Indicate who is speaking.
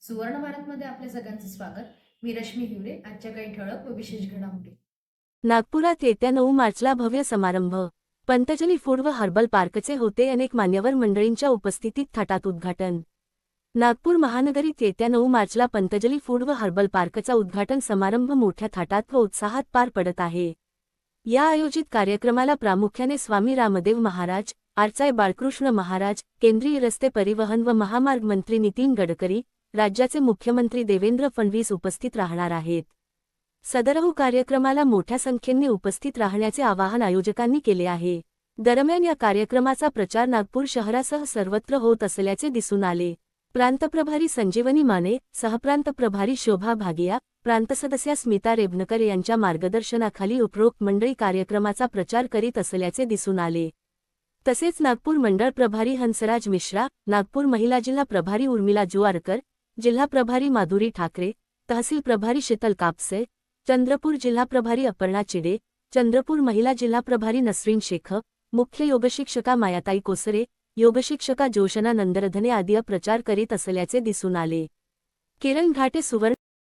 Speaker 1: सुवर्ण भारतमध्ये आपल्या सगळ्यांचं स्वागत. मी रश्मी हिवरे आजच्या काही ठळक व विशेष घडामोडी.
Speaker 2: नागपुरात येत्या नऊ मार्चला भव्य समारंभ. पंतजली फूड व हर्बल पार्कचे होते अनेक मान्यवर मंडळींच्या उपस्थितीत थाटात उद्घाटन. नागपूर महानगरीत येत्या नऊ मार्चला पंतजली फूड व हर्बल पार्कचा उद्घाटन समारंभ मोठ्या थाटात व उत्साहात पार पडत आहे. या आयोजित कार्यक्रमाला प्रामुख्याने स्वामी रामदेव महाराज आरचाय बाळकृष्ण महाराज केंद्रीय रस्ते परिवहन व महामार्ग मंत्री नितीन गडकरी राज्याचे मुख्यमंत्री देवेंद्र फडणवीस उपस्थित राहणार आहेत. सदरहू कार्यक्रमाला मोठ्या संख्येने उपस्थित राहण्याचे आवाहन आयोजकांनी केले आहे. दरम्यान या कार्यक्रमाचा प्रचार नागपूर शहरासह सर्वत्र होत असल्याचे दिसून आले. प्रांतप्रभारी संजीवनी माने सहप्रांत प्रभारी शोभा भागिया प्रांतसदस्या स्मिता रेबनकर यांच्या मार्गदर्शनाखाली उपरोक्त मंडळी कार्यक्रमाचा प्रचार करीत असल्याचे दिसून आले. तसेच नागपूर मंडळ प्रभारी हंसराज मिश्रा नागपूर महिला जिल्हा प्रभारी उर्मिला जुवारकर जिल्हा प्रभारी माधुरी ठाकरे तहसील प्रभारी शीतल कापसे चंद्रपूर जिल्हा प्रभारी अपर्णा चिडे चंद्रपूर महिला जिल्हा प्रभारी नसरीन शेख मुख्य योगशिक्षका मायाताई कोसरे योगशिक्षका जोशना नंदरधने आदी प्रचार करीत असल्याचे दिसून आले. केरन घाटे सुवर्ण